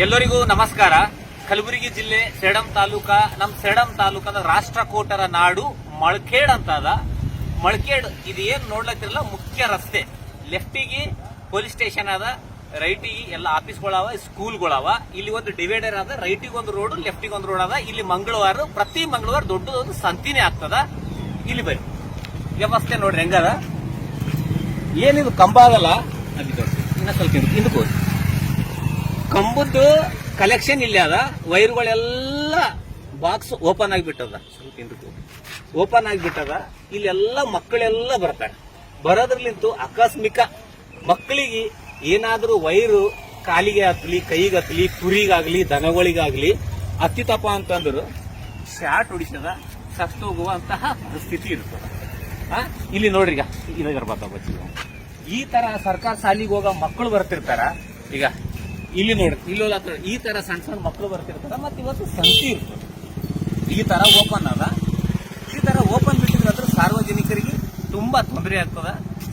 ಎಲ್ಲರಿಗೂ ನಮಸ್ಕಾರ. ಕಲಬುರಗಿ ಜಿಲ್ಲೆ ಸೇಡಂ ತಾಲೂಕಾ ನಮ್ಮ ಸೇಡಂ ತಾಲೂಕಾದ ರಾಷ್ಟ್ರಕೂಟರ ನಾಡು ಮಳ್ಕೇಡ್ ಅಂತ ಅದ ಮಳ್ಕೇಡ್ ಇದು ಏನ್ ನೋಡ್ಲತ್ತಿರಲ್ಲ, ಮುಖ್ಯ ರಸ್ತೆ. ಲೆಫ್ಟಿಗೆ ಪೊಲೀಸ್ ಸ್ಟೇಷನ್ ಅದ, ರೈಟಿಗೆ ಎಲ್ಲ ಆಫೀಸ್ಗಳವ, ಸ್ಕೂಲ್ಗಳವ. ಇಲ್ಲಿ ಒಂದು ಡಿವೈಡರ್ ಅದ, ರೈಟಿಗೆ ಒಂದು ರೋಡ್, ಲೆಫ್ಟಿಗೆ ಒಂದು ರೋಡ್ ಅದ. ಇಲ್ಲಿ ಮಂಗಳವಾರ, ಪ್ರತಿ ಮಂಗಳವಾರ ದೊಡ್ಡದೊಂದು ಸಂತಿನೇ ಆಗ್ತದ. ಇಲ್ಲಿ ಬರ್ರಿ. ವ್ಯವಸ್ಥೆ ನೋಡ್ರಿ ಹೆಂಗದ? ಏನಿದು ಕಂಬ ಆಗಲ್ಲ. ಇನ್ನ ಸ್ವಲ್ಪ ಹಿಂದಕ್ಕೆ ಹೋಗಿ ಕಂಬದ್ದು ಕಲೆಕ್ಷನ್ ಇಲ್ಲ ಅದ. ವೈರ್ಗಳೆಲ್ಲ ಬಾಕ್ಸ್ ಓಪನ್ ಆಗಿಬಿಟ್ಟದ. ಸ್ವಲ್ಪ ಓಪನ್ ಆಗಿಬಿಟ್ಟದ. ಇಲ್ಲೆಲ್ಲ ಮಕ್ಕಳೆಲ್ಲ ಬರ್ತಾರೆ. ಬರೋದ್ರಲ್ಲಿಂತೂ ಆಕಸ್ಮಿಕ ಮಕ್ಕಳಿಗೆ ಏನಾದರೂ ವೈರು ಕಾಲಿಗೆ ಹತ್ಲಿ, ಕೈಗೆ ಹತ್ಲಿ, ಕುರಿಗಾಗ್ಲಿ, ದನಗಳಿಗಾಗ್ಲಿ ಹತ್ತಿತಪ್ಪ ಅಂತಂದ್ರು ಶಾಟ್ ಹೊಡಿಸದ ಸತ್ತು ಹೋಗುವಂತಹ ಸ್ಥಿತಿ ಇರ್ತದ. ಇಲ್ಲಿ ನೋಡ್ರಿ ಈಗ ಇದಾಗ ಈ ತರ ಸರ್ಕಾರ ಶಾಲಿಗೆ ಹೋಗ ಮಕ್ಕಳು ಬರ್ತಿರ್ತಾರ. ಈಗ ಇಲ್ಲಿ ನೋಡಿ, ಇಲ್ಲಿ ಹೋಗ್ಲತ್ತಾರ. ಈ ತರ ಸಣ್ಣ ಸಣ್ಣ ಮಕ್ಕಳು ಬರ್ತಿರ್ತಾರ, ಮತ್ತೆ ಇವತ್ತು ಸಂತಿ ಇರ್ತದೆ. ಈ ತರ ಓಪನ್ ಅದ ಈ ತರ ಓಪನ್ ಬಿಟ್ಟಿದ್ರೆ ಸಾರ್ವಜನಿಕರಿಗೆ ತುಂಬಾ ತೊಂದರೆ ಆಗ್ತದ.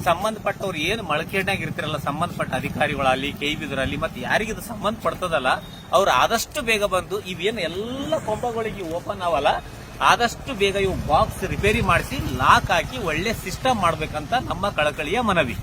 ಸಂಬಂಧಪಟ್ಟವ್ರು ಏನು ಮಳಕೇಡ್ನಾಗ ಇರ್ತಿರಲ್ಲ, ಸಂಬಂಧಪಟ್ಟ ಅಧಿಕಾರಿಗಳಲ್ಲಿ ಕೈ ಬಿದ್ರಲ್ಲಿ ಮತ್ತೆ ಇದು ಸಂಬಂಧ ಪಡ್ತದಲ್ಲ ಅವ್ರು ಆದಷ್ಟು ಬೇಗ ಬಂದು ಇವೇನು ಎಲ್ಲ ಕೊಂಬಗಳಿಗೆ ಓಪನ್ ಅವಲ್ಲ, ಆದಷ್ಟು ಬೇಗ ಇವು ಬಾಕ್ಸ್ ರಿಪೇರಿ ಮಾಡಿಸಿ ಲಾಕ್ ಹಾಕಿ ಒಳ್ಳೆ ಸಿಸ್ಟಮ್ ಮಾಡ್ಬೇಕಂತ ನಮ್ಮ ಕಳಕಳಿಯ ಮನವಿ.